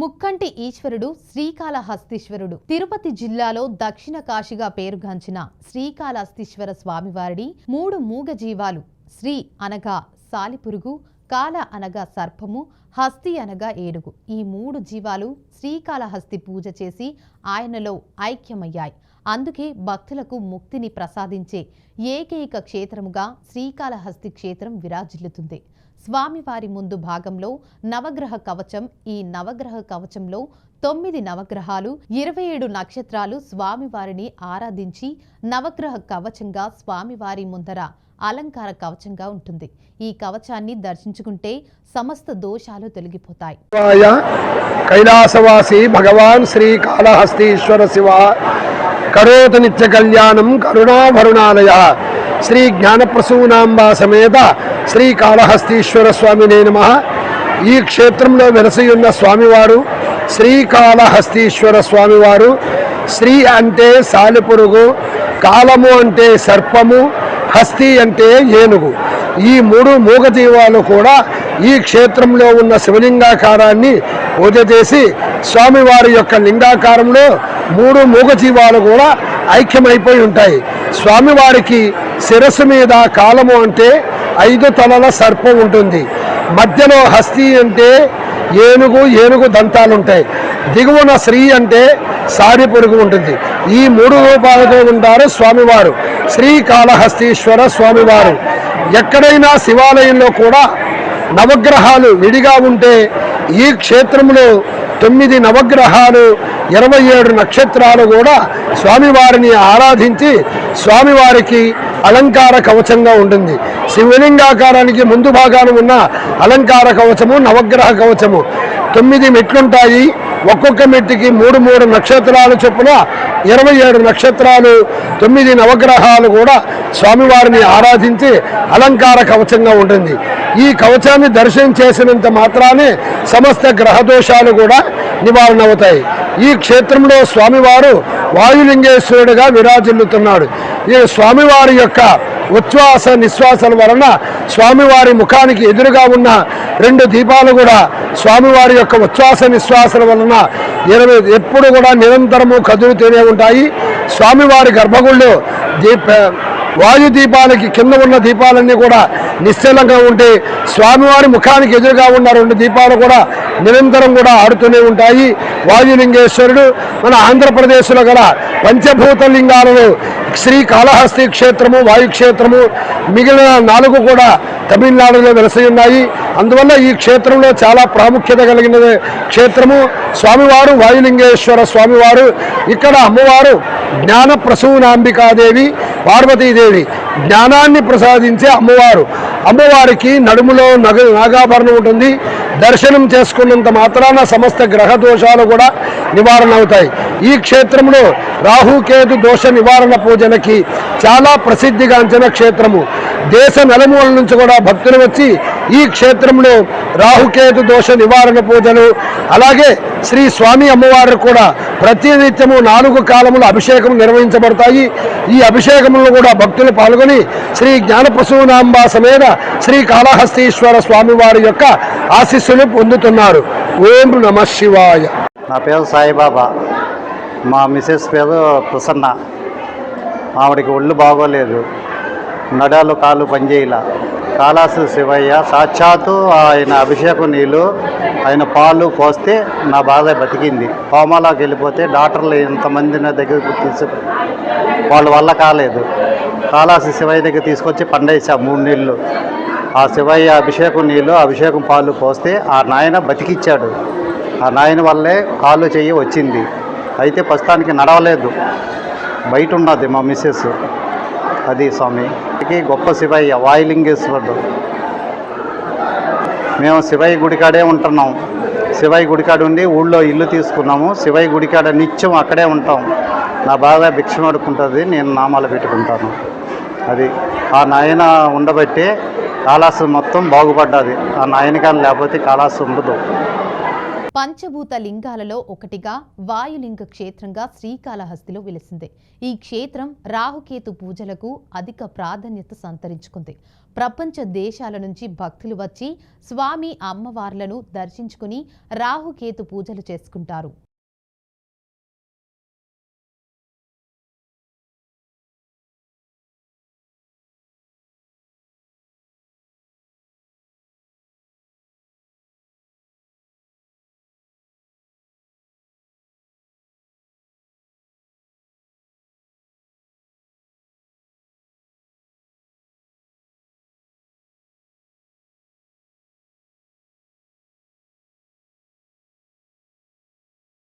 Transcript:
ముక్కంటి ఈశ్వరుడు శ్రీకాళహస్తీశ్వరుడు. తిరుపతి జిల్లాలో దక్షిణ కాశీగా పేరుగాంచిన శ్రీకాళహస్తీశ్వర స్వామివారిని మూడు మూగ జీవాలు శ్రీ అనగా సాలిపురుగు కాల అనగా సర్పము హస్తి అనగా ఏనుగు ఈ మూడు జీవాలు శ్రీకాళహస్తి పూజ చేసి ఆయనలో ఐక్యమయ్యాయి. అందుకే భక్తులకు ముక్తిని ప్రసాదించే ఏకైక క్షేత్రముగా శ్రీకాళహస్తి క్షేత్రం విరాజిల్లుతుంది. స్వామివారి ముందు భాగంలో నవగ్రహ కవచం ఈ నవగ్రహ కవచంలో తొమ్మిది నవగ్రహాలు ఇరవై ఏడు నక్షత్రాలు స్వామివారిని ఆరాధించి నవగ్రహ కవచంగా స్వామివారి ముందర అలంకార కవచంగా ఉంటుంది. ఈ కవచాన్ని దర్శించుకుంటే సమస్త దోషాలు తొలగిపోతాయి. కైలాసవాసి భగవాన్ శ్రీ కాళహస్తీశ్వర శివ. కరోత నిత్య కళ్యాణం కరుణాభరుణాలయ శ్రీ జ్ఞానప్రసూనాంబా సమేత శ్రీ కాళహస్తీశ్వర స్వామినే నమ. ఈ క్షేత్రంలో వెలసియున్న స్వామివారు శ్రీకాళహస్తీశ్వర స్వామివారు శ్రీ అంటే సాలిపురుగు కాలము అంటే సర్పము హస్తి అంటే ఏనుగు. ఈ మూడు మూగజీవాలు కూడా ఈ క్షేత్రంలో ఉన్న శివలింగాకారాన్ని పూజ చేసి స్వామివారి యొక్క లింగాకారంలో మూడు మూగజీవాలు కూడా ఐక్యమైపోయి ఉంటాయి. స్వామివారికి శిరస్సు మీద కాలము అంటే ఐదు తలల సర్పం ఉంటుంది. మధ్యలో హస్తి అంటే ఏనుగు ఏనుగు దంతాలు ఉంటాయి దిగువన శ్రీ అంటే సారి పొరుగు ఉంటుంది. ఈ మూడు రూపాలతో ఉంటారు స్వామివారు. శ్రీకాళహస్తీశ్వర స్వామివారు. ఎక్కడైనా శివాలయంలో కూడా నవగ్రహాలు విడిగా ఉంటే ఈ క్షేత్రంలో తొమ్మిది నవగ్రహాలు ఇరవై ఏడు నక్షత్రాలు కూడా స్వామివారిని ఆరాధించి స్వామివారికి అలంకార కవచంగా ఉంటుంది. శివలింగాకారానికి ముందు భాగాన ఉన్న అలంకార కవచము నవగ్రహ కవచము. తొమ్మిది మెట్లుంటాయి. ఒక్కొక్క మెట్టుకి మూడు మూడు నక్షత్రాలు చొప్పున ఇరవై ఏడు నక్షత్రాలు తొమ్మిది నవగ్రహాలు కూడా స్వామివారిని ఆరాధించి అలంకార కవచంగా ఉంటుంది. ఈ కవచాన్ని దర్శనం చేసినంత మాత్రానే సమస్త గ్రహ దోషాలు కూడా నివారణ అవుతాయి ఈ క్షేత్రంలో స్వామివారు వాయులింగేశ్వరుడిగా విరాజిల్లుతున్నాడు. ఈ స్వామివారి యొక్క ఉచ్ఛ్వాస నిశ్వాసాల వలన స్వామివారి ముఖానికి ఎదురుగా ఉన్న రెండు దీపాలు కూడా స్వామివారి యొక్క ఉచ్ఛ్వాస నిశ్వాసాల వలన ఇరవై ఎప్పుడు కూడా నిరంతరము కదులుతూనే ఉంటాయి. స్వామివారి గర్భగుళ్ళు దీప వాయు దీపాలకి కింద ఉన్న దీపాలన్నీ కూడా నిశ్చలంగా ఉంటే స్వామివారి ముఖానికి ఎదురుగా ఉన్న రెండు దీపాలు కూడా నిరంతరం కూడా ఆడుతూనే ఉంటాయి. వాయులింగేశ్వరుడు మన ఆంధ్రప్రదేశ్లో గల పంచభూత లింగాలను శ్రీ కాళహస్తి క్షేత్రము వాయుక్షేత్రము మిగిలిన నాలుగు కూడా తమిళనాడులో వెలసి ఉన్నాయి. అందువల్ల ఈ క్షేత్రంలో చాలా ప్రాముఖ్యత కలిగిన క్షేత్రము. స్వామివారు వాయులింగేశ్వర స్వామివారు ఇక్కడ అమ్మవారు జ్ఞాన ప్రసూనాంబికాదేవి పార్వతీదేవి జ్ఞానాన్ని ప్రసాదించే అమ్మవారు. అమ్మవారికి నడుములో నగ నాగాభరణం ఉంటుంది. దర్శనం చేసుకున్నంత మాత్రాన సమస్త గ్రహ దోషాలు కూడా నివారణ అవుతాయి ఈ క్షేత్రంలో రాహుకేతు దోష నివారణ పూజనకి చాలా ప్రసిద్ధిగాంచిన క్షేత్రము. దేశ నలుమూల నుంచి కూడా భక్తులు వచ్చి ఈ క్షేత్రంలో రాహుకేతు దోష నివారణ పూజలు అలాగే శ్రీ స్వామి అమ్మవారు కూడా ప్రతినిత్యము నాలుగు కాలములు అభిషేకం నిర్వహించబడతాయి. ఈ అభిషేకములను కూడా భక్తులు పాల్గొని శ్రీ జ్ఞానప్రసూనాంబ సమేత శ్రీ కాళహస్తీశ్వర స్వామివారి యొక్క ఆశీస్సులు పొందుతున్నారు. ఓం నమ శివాయ. నా పేరు సాయిబాబా. మా మిసెస్ పేరు ప్రసన్న. ఆవిడకి ఒళ్ళు బాగోలేదు. నడాలు కాళ్ళు పనిచేయాల కాళాసు శివయ్య సాక్షాత్తు ఆయన అభిషేకం నీళ్ళు ఆయన పాలు పోస్తే నా బాధ బతికింది. కోమాలోకి వెళ్ళిపోతే డాక్టర్లు ఎంతమంది నా దగ్గరకు తీసు వాళ్ళ వల్ల కాలేదు. కాళాసు శివయ్య దగ్గర తీసుకొచ్చి పండేసా మూడు నీళ్ళు. ఆ శివయ్య అభిషేకం నీళ్ళు అభిషేకం పాలు పోస్తే ఆ నాయన బతికిచ్చాడు. ఆ నాయన వల్లే కాళ్ళు చెయ్యి వచ్చింది. అయితే ప్రస్తుతానికి నడవలేదు. బయట ఉన్నది మా మిస్సెస్. అది స్వామి. గొప్ప శివయ్య వాయులింగేశ్వరుడు. మేము శివయ్య గుడికాడే ఉంటున్నాం. శివయ్య గుడికాడ ఉండి ఊళ్ళో ఇల్లు తీసుకున్నాము. శివయ్య గుడికాడ నిత్యం అక్కడే ఉంటాం. నా బాగా భిక్షం అడుక్కుంటుంది నేను నామాలు పెట్టుకుంటాను. అది ఆ నాయన ఉండబట్టి కాళాసు మొత్తం బాగుపడ్డది. ఆ నాయన కానీ లేకపోతే కాళాసు ఉండదు. పంచభూత లింగాలలో ఒకటిగా వాయులింగ క్షేత్రంగా శ్రీకాళహస్తిలో వెలిసింది. ఈ క్షేత్రం రాహుకేతు పూజలకు అధిక ప్రాధాన్యత సంతరించుకుంది. ప్రపంచ దేశాల నుంచి భక్తులు వచ్చి స్వామి అమ్మవార్లను దర్శించుకుని రాహుకేతు పూజలు చేసుకుంటారు.